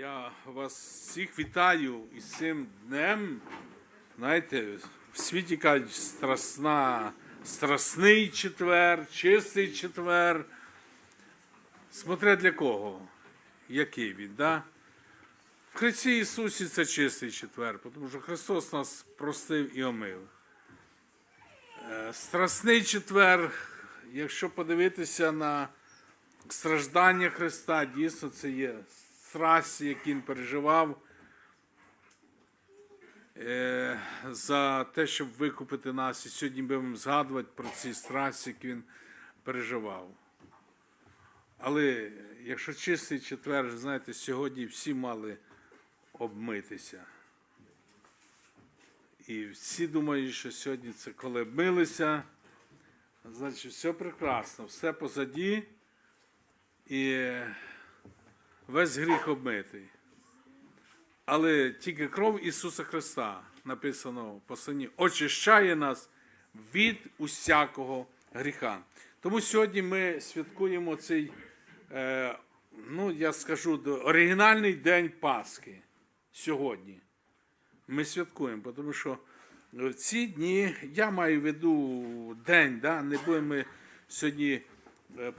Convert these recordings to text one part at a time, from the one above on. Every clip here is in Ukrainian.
Я вас всіх вітаю із цим днем. Знаєте, в світі кажуть страсна, страсний четвер, чистий четвер. Смотря для кого, який він, да? В Христі Ісусі це чистий четвер, тому що Христос нас простив і омив. Е, Страсний четвер, якщо подивитися на страждання Христа, дійсно це є страсті, які він переживав е, за те, щоб викупити нас. І сьогодні будемо згадувати про ці страсті, які він переживав. Але якщо чистий четвер, знаєте, сьогодні всі мали обмитися. І всі думають, що сьогодні це коли милися, значить все прекрасно, все позаді і весь гріх обмитий. Але тільки кров Ісуса Христа, написано в посланні, очищає нас від усякого гріха. Тому сьогодні ми святкуємо цей, е, ну я скажу, оригінальний день Пасхи. Сьогодні. Ми святкуємо, тому що в ці дні, я маю в виду день, да, не будемо ми сьогодні е,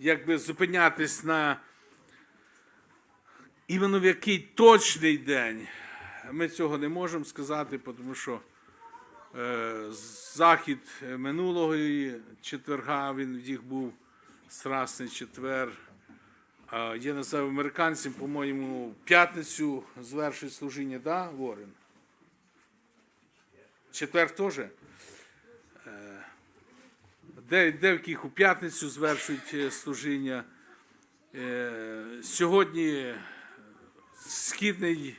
якби зупинятись на іменно в який точний день. Ми цього не можемо сказати, тому що е, захід минулого четверга він їх був страсний четвер. А я називаю американцям, по-моєму, в п'ятницю звершить служіння, да, Ворен? Четвер теж? Е, деяких у п'ятницю звершують е, служіння. Е, Сьогодні східний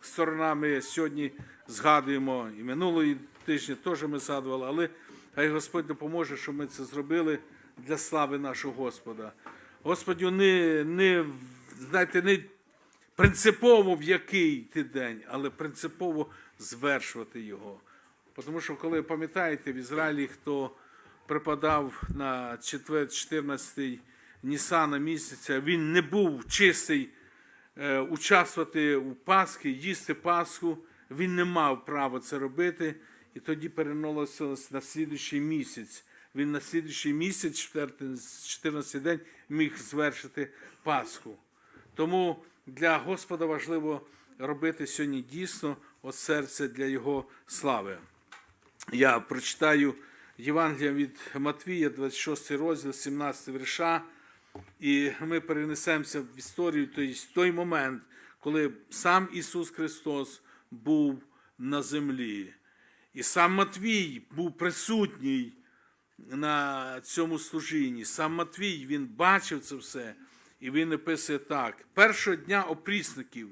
сторона ми сьогодні згадуємо і минулої тижня теж ми згадували, але хай Господь допоможе, щоб ми це зробили для слави нашого Господа. Господю, не, не, знаєте, не принципово в який ти день, але принципово звершувати його. Тому що, коли пам'ятаєте, в Ізраїлі хто припадав на 14 Нісана місяця, він не був чистий е, участвувати у Пасхи, їсти Пасху, він не мав права це робити, і тоді переносилось на слідуючий місяць. Він на слідуючий місяць, 14 день, міг звершити Пасху. Тому для Господа важливо робити сьогодні дійсно от серце для Його слави. Я прочитаю Євангелія від Матвія, 26 розділ, 17 вірша, і ми перенесемося в історію, в той момент, коли сам Ісус Христос був на землі. І сам Матвій був присутній на цьому служінні. Сам Матвій він бачив це все, і він написує так: першого дня опрісників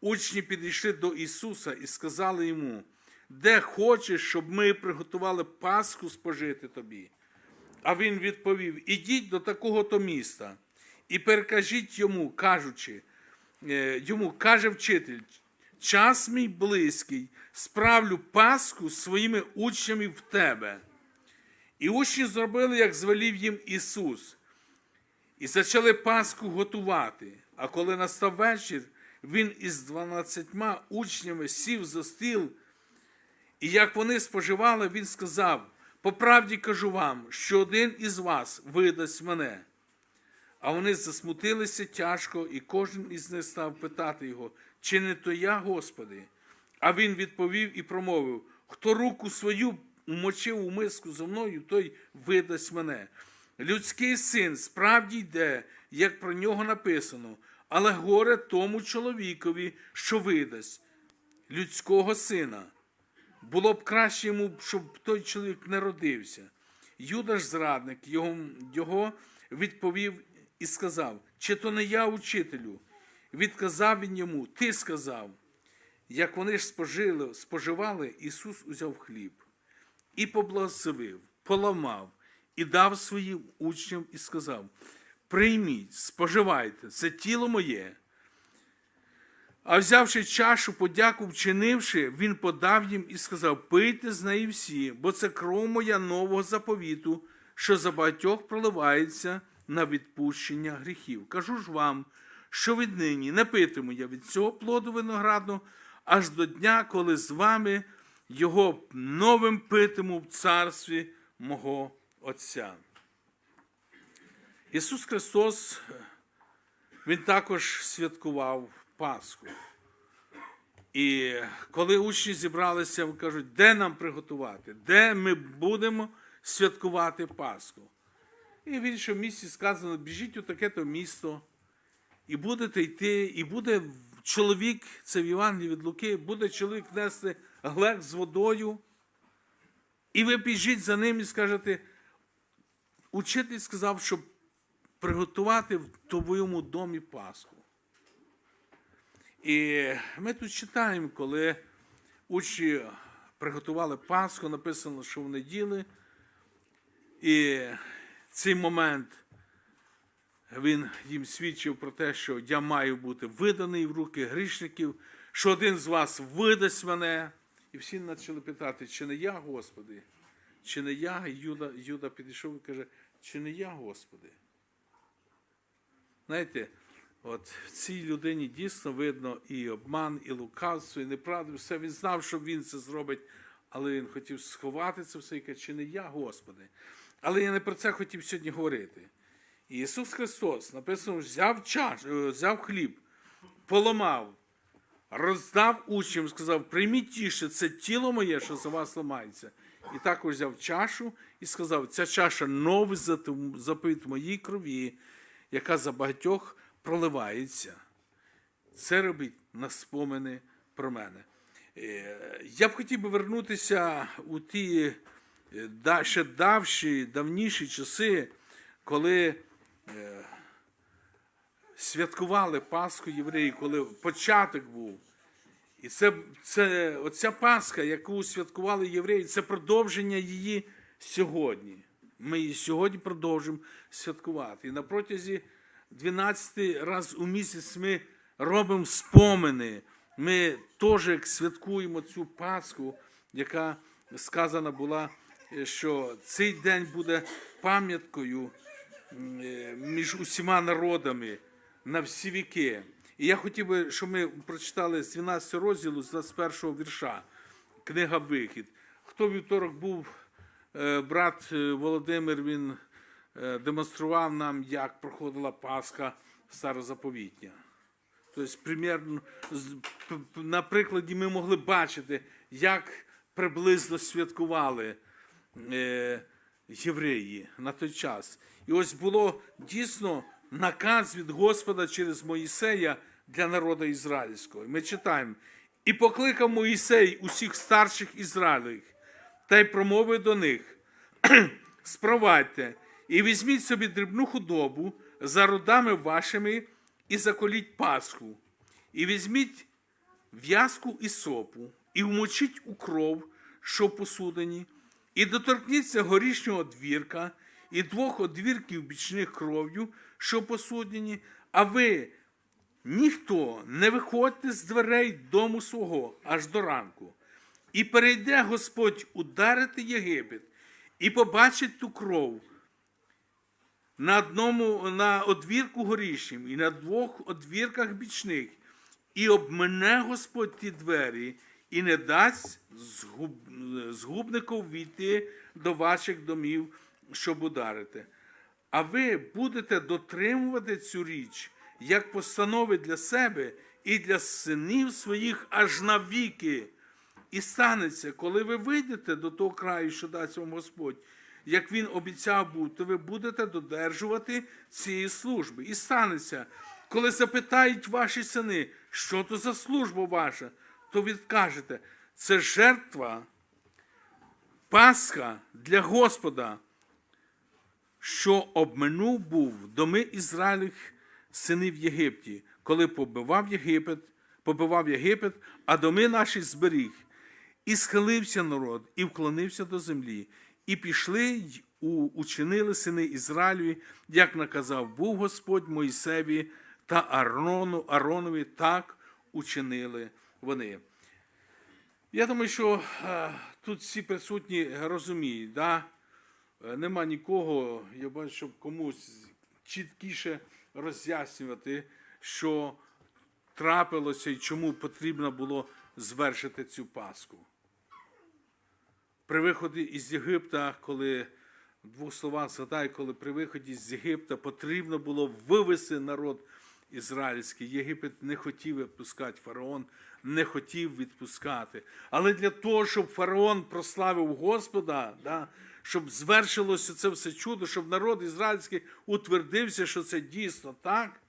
учні підійшли до Ісуса і сказали йому, де хочеш, щоб ми приготували Пасху спожити тобі. А він відповів: Ідіть до такого то міста і перекажіть йому, кажучи, е, йому каже вчитель, час мій близький, справлю Пасху своїми учнями в тебе. І учні зробили, як звелів їм Ісус, і почали Пасху готувати. А коли настав вечір, він із дванадцятьма учнями сів за стіл, і як вони споживали, він сказав: по правді кажу вам, що один із вас видасть мене. А вони засмутилися тяжко, і кожен із них став питати його, чи не то я, Господи? А він відповів і промовив: хто руку свою умочив у миску зо мною, той видасть мене. Людський син справді йде, як про нього написано, але горе тому чоловікові, що видасть людського сина. Було б краще йому, щоб той чоловік не родився. Юда ж зрадник його, його відповів і сказав: Чи то не я, учителю? Відказав він йому, ти сказав. Як вони ж спожили, споживали, Ісус узяв хліб і поблагословив, поламав і дав своїм учням і сказав: Прийміть, споживайте, це тіло моє. А взявши чашу, подяку вчинивши, він подав їм і сказав: Пийте з неї всі, бо це кров моя нового заповіту, що за багатьох проливається на відпущення гріхів. Кажу ж вам, що віднині не питиму я від цього плоду виноградного, аж до дня, коли з вами його новим питиму в царстві мого Отця. Ісус Христос, Він також святкував Пасху. І коли учні зібралися, кажуть, де нам приготувати, де ми будемо святкувати Пасху. І в іншому місці сказано, біжіть у таке-то місто, і будете йти, і буде чоловік, це в Євангелії від Луки, буде чоловік нести глек з водою, і ви біжіть за ним і скажете, учитель сказав, щоб приготувати в твоєму домі Пасху. І ми тут читаємо, коли учні приготували Пасху, написано, що в неділі. І цей момент він їм свідчив про те, що я маю бути виданий в руки грішників, що один з вас видасть мене. І всі почали питати, чи не я, Господи, чи не я? І Юда, Юда підійшов і каже, чи не я, Господи? Знаєте, от в цій людині дійсно видно і обман, і лукавство, і неправду, все. Він знав, що він це зробить, але він хотів сховати це все і каже, чи не я, Господи. Але я не про це хотів сьогодні говорити. І Ісус Христос написано, взяв чаш, е, взяв хліб, поламав, роздав учням, сказав: прийміть тіше, це тіло моє, що за вас ламається. І також взяв чашу і сказав: ця чаша новий в моїй крові, яка за багатьох проливається. Це робить на спомини про мене. Е, Я б хотів би вернутися у ті е, ще давші, давніші часи, коли е, святкували Пасху євреї, коли початок був. І це, це оця Пасха, яку святкували євреї, це продовження її сьогодні. Ми її сьогодні продовжимо святкувати. І на протязі 12 раз у місяць ми робимо спомини. Ми теж святкуємо цю Пасху, яка сказана була, е, що цей день буде пам'яткою е, між усіма народами на всі віки. І я хотів би, щоб ми прочитали з 12 розділу, з 21 вірша, книга Вихід. Хто вівторок був, е, брат Володимир, він демонстрував нам, як проходила Пасха старозаповітня. Тобто, примірно, з- п- п- на прикладі ми могли бачити, як приблизно святкували е, євреї на той час. І ось було дійсно наказ від Господа через Моїсея для народу ізраїльського. Ми читаємо. І покликав Моїсей усіх старших Ізраїлевих, та й промовив до них: спровадьте і візьміть собі дрібну худобу за родами вашими і заколіть Пасху, і візьміть в'язку і сопу, і вмочіть у кров, що в посудині, і доторкніться горішнього двірка, і двох одвірків бічних кров'ю, що в посудині, а ви ніхто не виходьте з дверей дому свого аж до ранку. І перейде Господь ударити Єгипет, і побачить ту кров, на одному на одвірку горішнім і на двох одвірках бічних, і обмене Господь ті двері, і не дасть згуб, згубників війти до ваших домів, щоб ударити. А ви будете дотримувати цю річ, як постанови для себе і для синів своїх аж навіки. І станеться, коли ви вийдете до того краю, що дасть вам Господь, як він обіцяв був, то ви будете додержувати цієї служби. І станеться, коли запитають ваші сини, що то за служба ваша, то відкажете, це жертва, Пасха для Господа, що обминув був доми Ізраїлих синів Єгипті, коли побивав Єгипет, побивав Єгипет, а доми наші зберіг. І схилився народ, і вклонився до землі, і пішли й учинили сини Ізраїлеві, як наказав був Господь Мойсеві та Арону, Аронові, так учинили вони. Я думаю, що е, тут всі присутні розуміють, да? Е, нема нікого, я бачу, щоб комусь чіткіше роз'яснювати, що трапилося і чому потрібно було звершити цю Пасху. При виході із Єгипта, коли в двох словах згадаю, коли при виході з Єгипта потрібно було вивести народ ізраїльський. Єгипет не хотів відпускати, фараон не хотів відпускати. Але для того, щоб фараон прославив Господа, да, щоб звершилося це все чудо, щоб народ ізраїльський утвердився, що це дійсно так,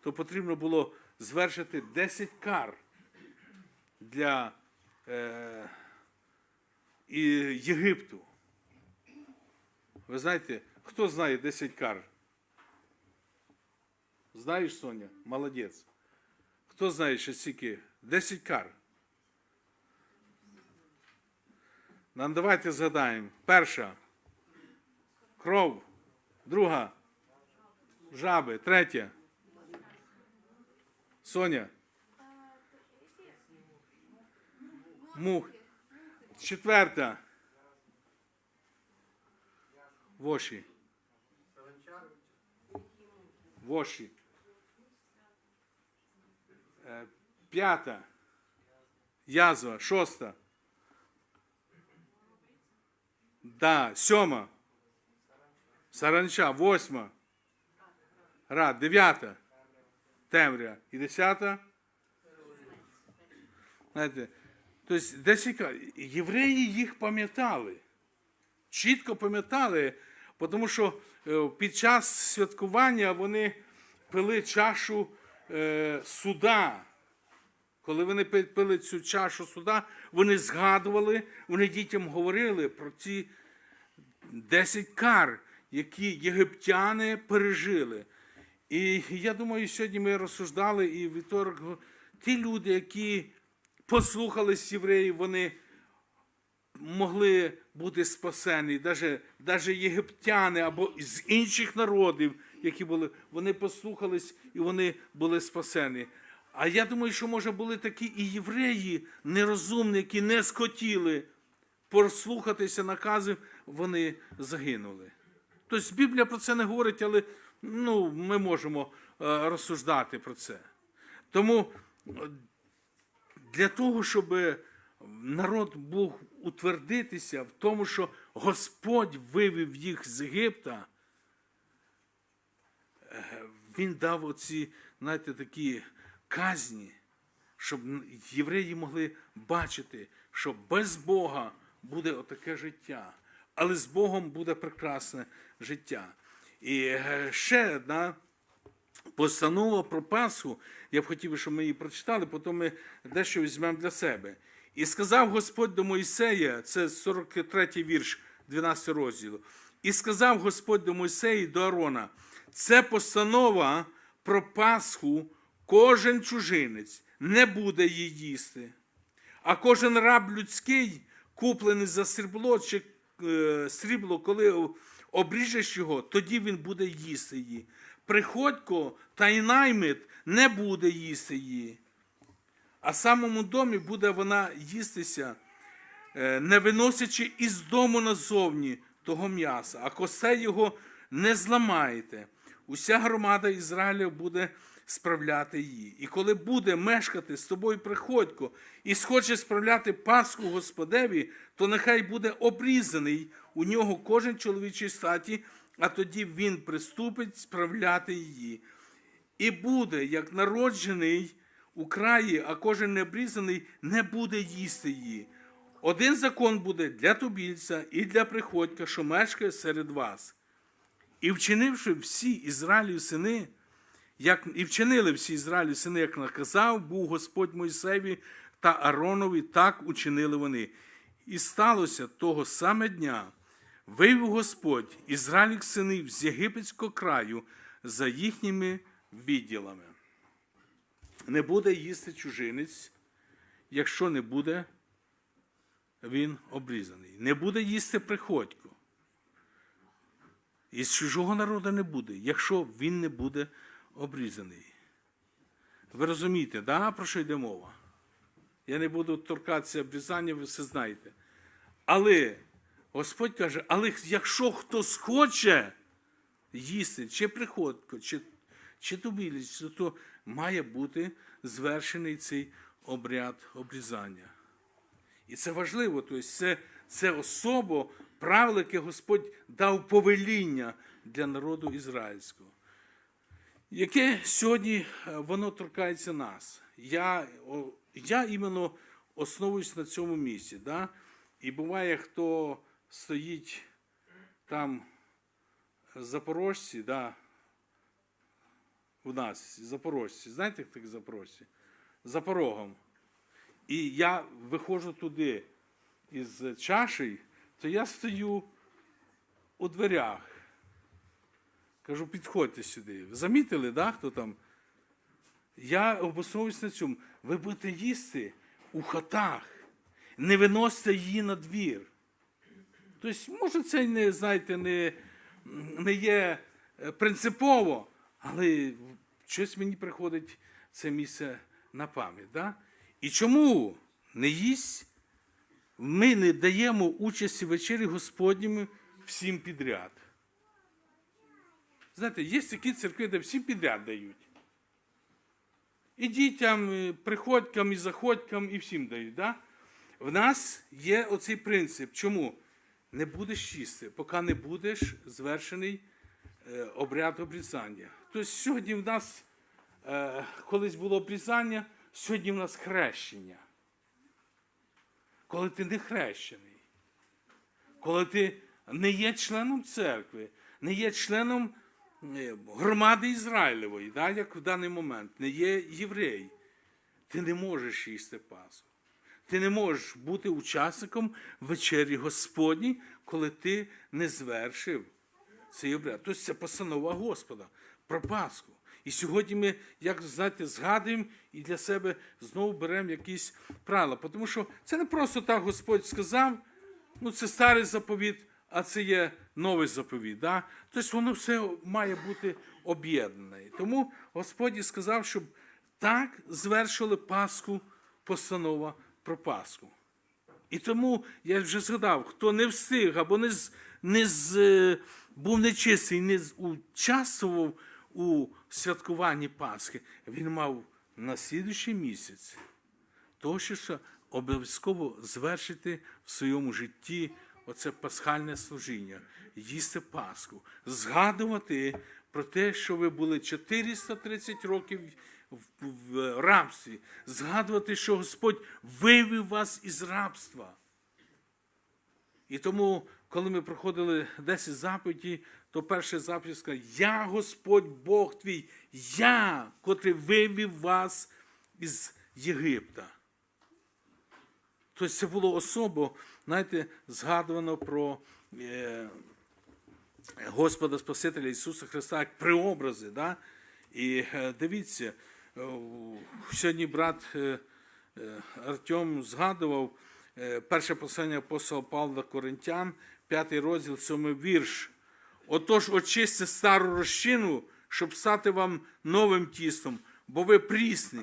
то потрібно було звершити 10 кар для е, і Єгипту. Ви знаєте, хто знає 10 кар? Знаєш, Соня? Молодець. Хто знає ще скільки? 10 кар. Нам давайте згадаємо. Перша. Кров. Друга. Жаби. Третя. Соня. Мух. Четверта. Воші. Воші. Е, П'ята. Язва. Шоста. Да. Сьома. Саранча. Восьма. Рад. Дев'ята. Темря. І десята. Знаєте, тобто, десь євреї їх пам'ятали чітко пам'ятали, тому що е, під час святкування вони пили чашу е, суда. Коли вони пили цю чашу суда, вони згадували, вони дітям говорили про ці 10 кар, які єгиптяни пережили. І я думаю, сьогодні ми розсуждали і вівторок, ті люди, які послухались євреїв, вони могли бути спасені, навіть, навіть єгиптяни або з інших народів, які були, вони послухались і вони були спасені. А я думаю, що може були такі і євреї нерозумні, які не схотіли послухатися наказів, вони загинули. Тобто Біблія про це не говорить, але ну, ми можемо е, розсуждати про це. Тому для того, щоб народ був утвердитися в тому, що Господь вивів їх з Єгипта, е, він дав оці, знаєте, такі казні, щоб євреї могли бачити, що без Бога буде отаке життя, але з Богом буде прекрасне життя. І е, ще одна постанова про Пасху, я б хотів, щоб ми її прочитали, потім ми дещо візьмемо для себе. І сказав Господь до Мойсея, це 43-й вірш, 12 розділу. І сказав Господь до Мойсея і до Арона, це постанова про Пасху, кожен чужинець не буде її їсти. А кожен раб людський, куплений за срібло чи е, срібло, коли обріжеш його, тоді він буде їсти її. Приходько та й наймит не буде їсти її. А самому домі буде вона їстися, е, не виносячи із дому назовні того м'яса, а костей його не зламаєте. Уся громада Ізраїля буде справляти її. І коли буде мешкати з тобою приходько і схоче справляти Пасху Господеві, то нехай буде обрізаний у нього кожен чоловічий статі, а тоді він приступить справляти її. І буде, як народжений у краї, а кожен необрізаний не буде їсти її. Один закон буде для тубільця і для приходька, що мешкає серед вас. І вчинивши всі Ізраїлів сини, як і вчинили всі Ізраїлі сини, як наказав, був Господь Мойсеві та Аронові, так учинили вони. І сталося того саме дня, вивів Господь Ізраїльських синів з єгипетського краю за їхніми відділами. Не буде їсти чужинець, якщо не буде він обрізаний. Не буде їсти приходько. Із чужого народу не буде, якщо він не буде обрізаний. Ви розумієте, да, про що йде мова? Я не буду торкатися обрізання, ви все знаєте. Але Господь каже, але якщо хтось хоче їсти, чи приходько, чи, чи то то має бути звершений цей обряд обрізання. І це важливо, тобто це, це особо правило, яке Господь дав повеління для народу ізраїльського. Яке сьогодні е, воно торкається нас. Я, я іменно основуюсь на цьому місці. Да? І буває, хто стоїть там запорожці, да, у нас, запорожці, знаєте, такі запорожці? За порогом. І я виходжу туди із чашею, то я стою у дверях. Кажу, підходьте сюди. Замітили, да, хто там? Я обосновуюсь на цьому. Ви будете їсти у хатах, не виносите її на двір. Тобто, може, це не, знаєте, не, не є е, принципово, але щось мені приходить це місце на пам'ять. Да? І чому не їсть? Ми не даємо участі вечері Господніми всім підряд. Знаєте, є такі церкви, де всім підряд дають. І дітям, і приходькам, і заходькам, і всім дають. Да? В нас є оцей принцип. Чому? Не будеш їсти, поки не будеш звершений е, обряд обрізання. Тобто сьогодні в нас е, колись було обрізання, сьогодні в нас хрещення. Коли ти не хрещений, коли ти не є членом церкви, не є членом е, громади Ізраїлевої, да, як в даний момент, не є єврей, ти не можеш їсти Пасху. Ти не можеш бути учасником вечері Господній, коли ти не звершив цей обряд. Тобто це постанова Господа про Пасху. І сьогодні ми, як знаєте, згадуємо і для себе знову беремо якісь правила. Тому що це не просто так Господь сказав, ну це старий заповіт, а це є новий заповіт. Да? Тобто воно все має бути об'єднане. Тому Господь сказав, щоб так звершили Пасху постанова про Пасху. І тому я вже згадав, хто не встиг або не, не з, е, був нечистий, не участвував у святкуванні Пасхи, він мав на слідуючий місяць того, що обов'язково звершити в своєму житті оце пасхальне служіння, їсти Пасху, згадувати про те, що ви були 430 років в, рабстві, згадувати, що Господь вивів вас із рабства. І тому, коли ми проходили 10 заповіді, то перша заповідь сказала, Я Господь Бог твій, я, котрий вивів вас із Єгипта. Тобто це було особо, знаєте, згадувано про е, Господа Спасителя Ісуса Христа як преобрази. Да? І е, дивіться, сьогодні брат е, е, Артем згадував е, перше послання апостола Павла Коринтян, п'ятий розділ, сьомий вірш. Отож, очисти стару розчину, щоб стати вам новим тістом, бо ви прісні.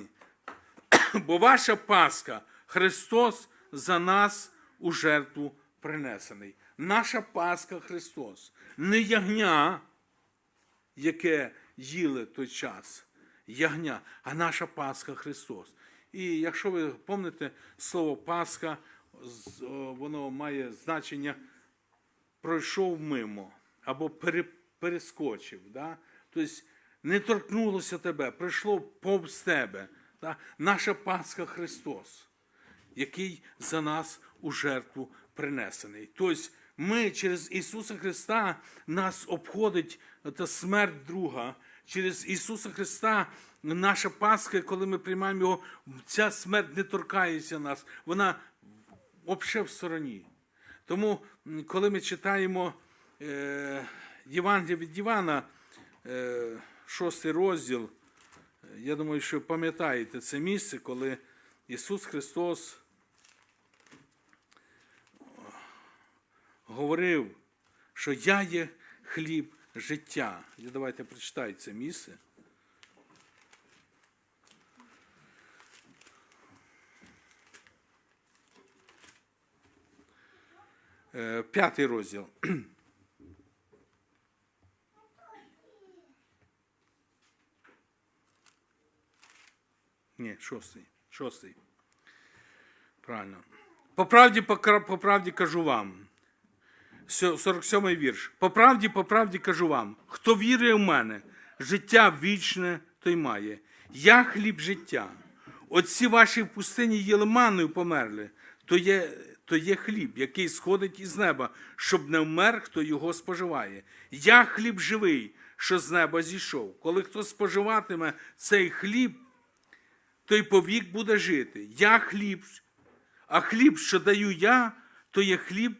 Бо ваша Пасха, Христос за нас у жертву принесений. Наша Пасха Христос. Не ягня, яке їли той час, ягня, а наша Пасха Христос. І якщо ви пам'ятаєте слово Пасха, воно має значення пройшов мимо або перескочив. Да? Тобто не торкнулося тебе, прийшло повз тебе. Да? Наша Пасха Христос, який за нас у жертву принесений. Тобто ми через Ісуса Христа нас обходить та смерть друга. Через Ісуса Христа наша Пасха, коли ми приймаємо Його, ця смерть не торкається нас. Вона взагалі в стороні. Тому, коли ми читаємо е, Євангелія від Івана, е, шостий розділ, е, я думаю, що пам'ятаєте це місце, коли Ісус Христос говорив, що я є хліб життя. І давайте прочитайте це місце. Е, П'ятий розділ. Ні, шостий. Шостий. Правильно. По правді, по правді кажу вам. Сьо- 47-й вірш. По правді, по правді кажу вам, хто вірує в мене, життя вічне той має. Я хліб життя. Отці ваші в пустині їли манною померли, то є, то є хліб, який сходить із неба, щоб не вмер, хто його споживає. Я хліб живий, що з неба зійшов. Коли хто споживатиме цей хліб, той повік буде жити. Я хліб, а хліб, що даю я, то є хліб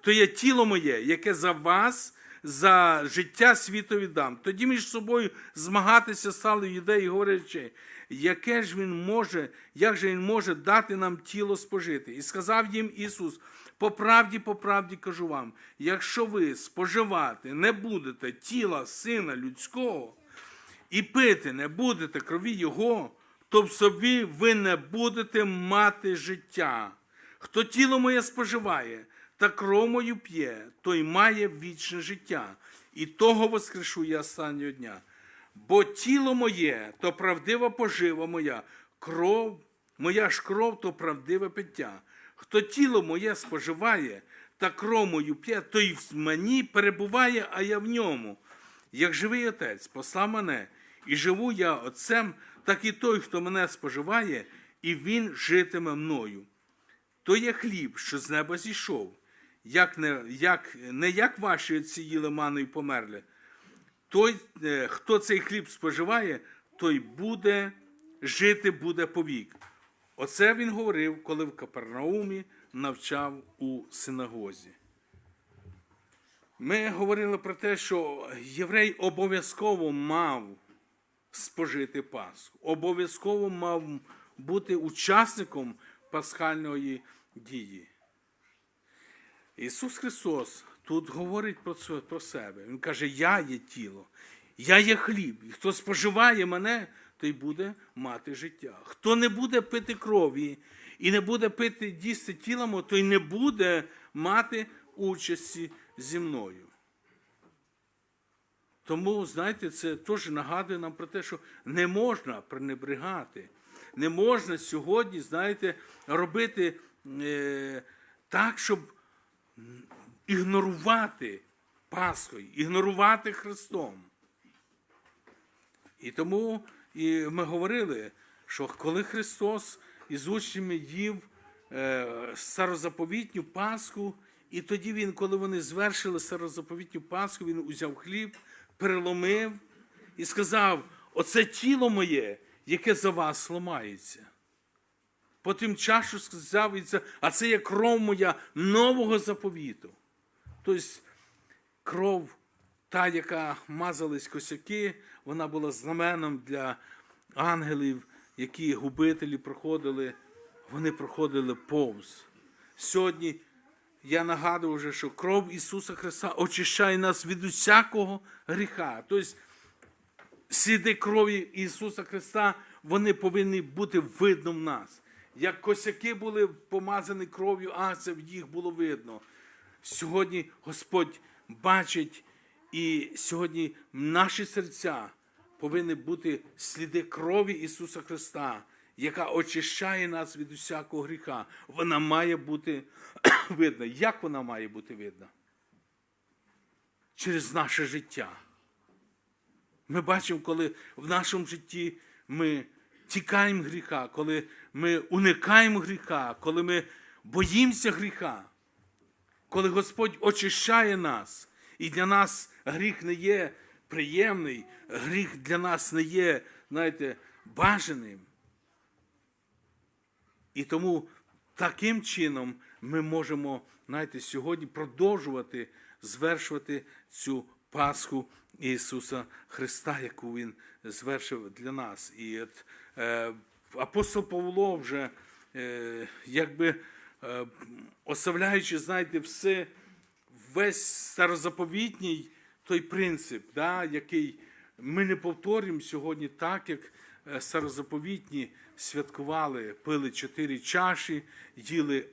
то є тіло моє, яке за вас, за життя світу віддам. Тоді між собою змагатися стали юдеї, говорячи, яке ж він може, як же він може дати нам тіло спожити? І сказав їм Ісус: по правді, по правді кажу вам, якщо ви споживати не будете тіла Сина Людського, і пити не будете крові Його, то в собі ви не будете мати життя. Хто тіло моє споживає та кров мою п'є, той має вічне життя, і того воскрешу я останнього дня. Бо тіло моє то правдива пожива моя, кров, моя ж кров то правдиве пиття. Хто тіло моє споживає та кров мою п'є, той в мені перебуває, а я в ньому. Як живий отець послав мене, і живу я отцем, так і той, хто мене споживає, і він житиме мною. То є хліб, що з неба зійшов, як не як, не як ваші отці їли ману і померли. Той, е, хто цей хліб споживає, той буде жити буде повік. Оце він говорив, коли в Капернаумі навчав у синагозі. Ми говорили про те, що єврей обов'язково мав спожити Пасху, обов'язково мав бути учасником пасхальної дії. Ісус Христос тут говорить про, це, про себе. Він каже: Я є тіло, я є хліб. І хто споживає мене, той буде мати життя. Хто не буде пити крові і не буде пити тіла мого, той не буде мати участі зі мною. Тому, знаєте, це теж нагадує нам про те, що не можна пренебрегати. Не можна сьогодні, знаєте, робити е, так, щоб ігнорувати Пасхою, ігнорувати Христом. І тому і ми говорили, що коли Христос із учнями їв е, старозаповітню Пасху, і тоді він, коли вони звершили старозаповітню Пасху, він узяв хліб, переломив і сказав: Оце тіло моє, яке за вас ламається. Потім чашу сказав, і це, а це є кров моя нового заповіту. Тобто кров, та, яка мазались косяки, вона була знаменом для ангелів, які губителі проходили, вони проходили повз. Сьогодні я нагадую вже, що кров Ісуса Христа очищає нас від усякого гріха. Тобто сліди крові Ісуса Христа, вони повинні бути видно в нас. Як косяки були помазані кров'ю, а це їх було видно. Сьогодні Господь бачить, і сьогодні наші серця повинні бути сліди крові Ісуса Христа, яка очищає нас від усякого гріха. Вона має бути видна. Як вона має бути видна? Через наше життя. Ми бачимо, коли в нашому житті ми тікаємо гріха, коли ми уникаємо гріха, коли ми боїмося гріха, коли Господь очищає нас, і для нас гріх не є приємний, гріх для нас не є, знаєте, бажаним. І тому таким чином ми можемо, знаєте, сьогодні продовжувати звершувати цю Пасху Ісуса Христа, яку Він звершив для нас. І от, апостол Павло вже, е, якби е, оставляючи, знаєте, все, весь старозаповітній той принцип, да, який ми не повторюємо сьогодні так, як е, старозаповітні святкували, пили чотири чаші, їли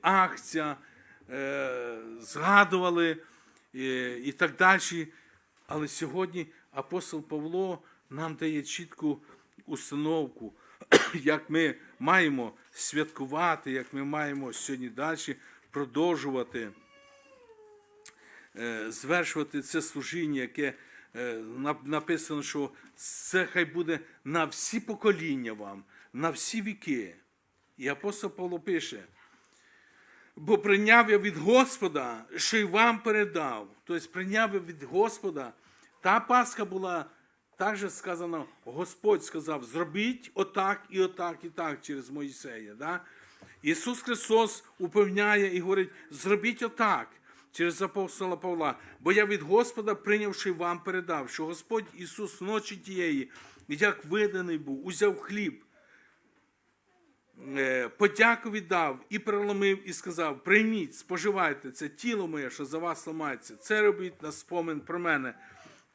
е, згадували е, і так далі. Але сьогодні апостол Павло нам дає чітку установку, як ми маємо святкувати, як ми маємо сьогодні далі продовжувати е, звершувати це служіння, яке е, написано, що це хай буде на всі покоління вам, на всі віки. І апостол Павло пише, бо прийняв я від Господа, що й вам передав. Тобто прийняв я від Господа. Та Пасха була також сказано, Господь сказав, зробіть отак і отак, і так через Моїсея. Да? Ісус Христос упевняє і говорить, зробіть отак через апостола Павла, бо я від Господа, прийнявши вам, передав, що Господь Ісус ночі тієї, як виданий був, узяв хліб, е, подяку віддав і переломив, і сказав: Прийміть, споживайте, це тіло моє, що за вас ламається. Це робіть на спомин про мене.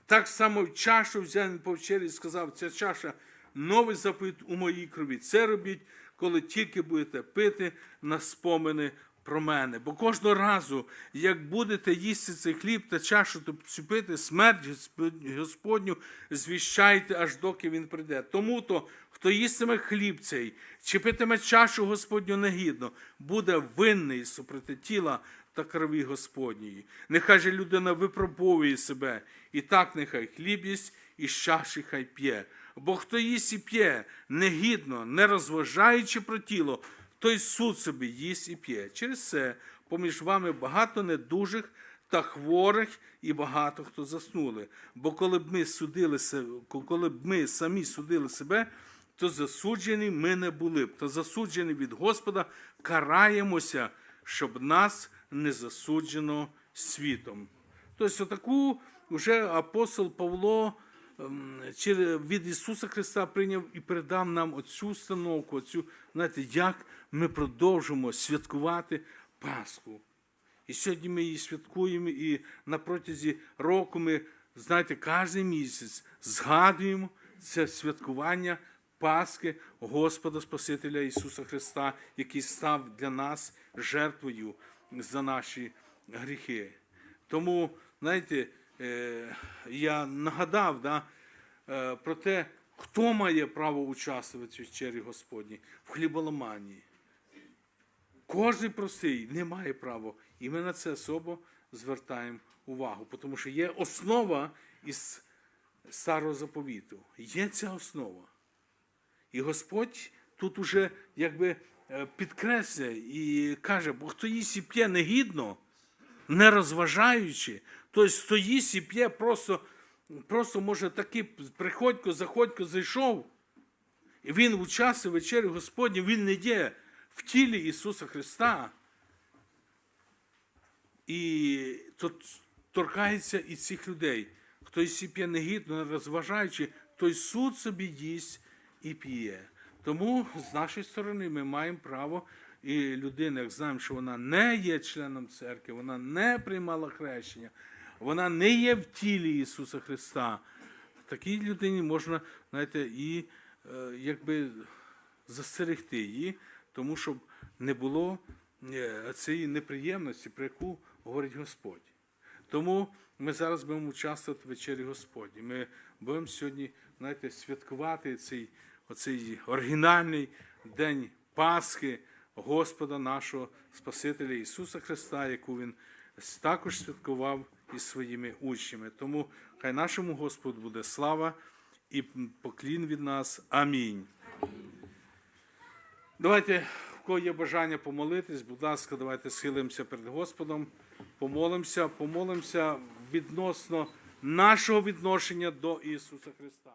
Так само в чашу взяв він по вечері і сказав: ця чаша новий заповіт у моїй крові. Це робіть, коли тільки будете пити на спомини про мене. Бо кожного разу, як будете їсти цей хліб та чашу, то пити смерть Господню, звіщайте, аж доки він прийде. Тому то, хто їстиме хліб цей, чи питиме чашу Господню негідно, буде винний супроти тіла та крові Господньої. Нехай же людина випробовує себе, і так нехай хліб їсть, і з чаші хай п'є. Бо хто їсть і п'є негідно, не розважаючи про тіло, той суд собі їсть і п'є. Через це поміж вами багато недужих та хворих, і багато хто заснули. Бо коли б ми судили коли б ми самі судили себе, то засуджені ми не були б. То засуджені від Господа караємося, щоб нас не засуджено світом. Тобто, отаку вже апостол Павло ем, від Ісуса Христа прийняв і передав нам оцю установку, оцю, знаєте, як ми продовжимо святкувати Пасху. І сьогодні ми її святкуємо, і на протязі року ми, знаєте, кожен місяць згадуємо це святкування Пасхи Господа Спасителя Ісуса Христа, який став для нас жертвою за наші гріхи. Тому, знаєте, е, я нагадав да, е, про те, хто має право участвувати в вечері Господній в хліболаманні. Кожен простий не має права. І ми на це особо звертаємо увагу, тому що є основа із старого заповіту. Є ця основа. І Господь тут уже якби підкреслює і каже, бо хто їсть і п'є негідно, не розважаючи, тобто хто їсть і п'є просто, просто може такий приходько, заходько зайшов, і він участвує в вечері Господні, він не є в тілі Ісуса Христа. І тут торкається і цих людей. Хто і п'є негідно, не розважаючи, той суд собі їсть і п'є. Тому з нашої сторони ми маємо право, і людина, як знаємо, що вона не є членом церкви, вона не приймала хрещення, вона не є в тілі Ісуса Христа. Такій людині можна, знаєте, і е, якби застерегти її, тому щоб не було е, цієї неприємності, про яку говорить Господь. Тому ми зараз будемо участвувати в вечері Господні. Ми будемо сьогодні, знаєте, святкувати цей оцей оригінальний день Пасхи Господа нашого Спасителя Ісуса Христа, яку Він також святкував із своїми учнями. Тому хай нашому Господу буде слава і поклін від нас. Амінь. Давайте, в кого є бажання помолитись, будь ласка, давайте схилимося перед Господом, помолимося, помолимося відносно нашого відношення до Ісуса Христа.